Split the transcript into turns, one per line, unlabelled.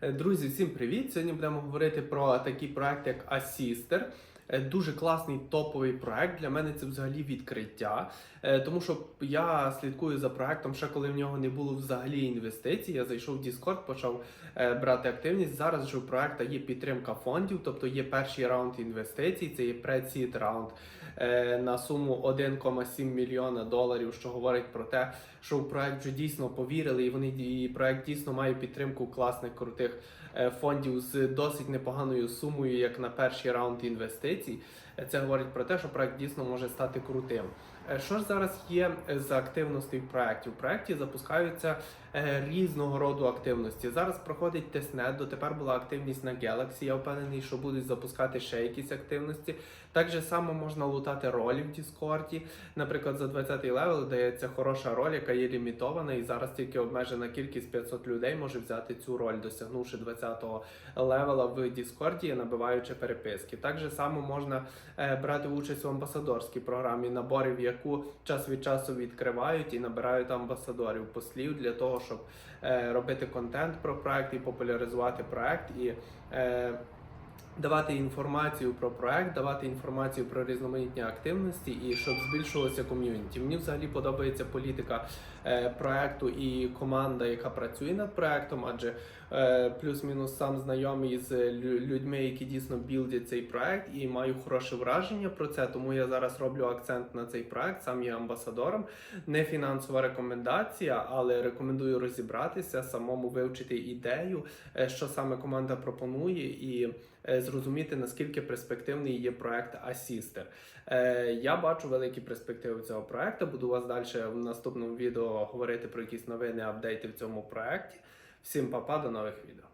Е, Друзі, всім привіт! Сьогодні будемо говорити про такий проект, як Assister. Е, Дуже класний топовий проект. Для мене це взагалі відкриття. Е, Тому що я слідкую за проектом ще коли в нього не було взагалі інвестицій. Я зайшов в Discord, почав е, брати активність. Зараз же у проекту є підтримка фондів, тобто є перший раунд інвестицій, це є пред-сід раунд на суму 1,7 мільйона доларів, що говорить про те, що в проект вже дійсно повірили, і вони і проект дійсно має підтримку класних крутих фондів з досить непоганою сумою, як на перший раунд інвестицій. Е, Це говорить про те, що проект дійсно може стати крутим. Е, Що ж зараз є е, з активностей в проєкті? В проєкті запускаються е, різного роду активності. Зараз проходить тестнет, дотепер була активність на Galaxy. Я впевнений, що будуть запускати ще якісь активності. Так же само можна лутати ролі в Діскорді. Наприклад, за 20-й левел дається хороша роль, яка є лімітована, і зараз тільки обмежена кількість 500 людей може взяти цю роль, досягнувши 20-го левела в Діскорді, набиваючи переписки. Так же само можна е, брати участь в амбасадорській програмі, наборів, яку час від часу відкривають і набирають амбасадорів послів для того, щоб е, робити контент про проект і популяризувати проект і. Давати інформацію про проект, давати інформацію про різноманітні активності і щоб збільшувалося ком'юніті. Мені взагалі подобається політика е, проекту і команда, яка працює над проектом, адже е, плюс-мінус сам знайомий з людьми, які дійсно білдять цей проект, і маю хороше враження про це. Тому я зараз роблю акцент на цей проект, сам є амбасадором. Не фінансова рекомендація, але рекомендую розібратися, самому вивчити ідею, е, що саме команда пропонує, і е, зрозуміти наскільки перспективний є проект Асістер. Е, Я бачу великі перспективи цього проекту. Буду вас далі в наступному відео говорити про якісь новини, апдейти в цьому проекті. Всім па-па, до нових відео.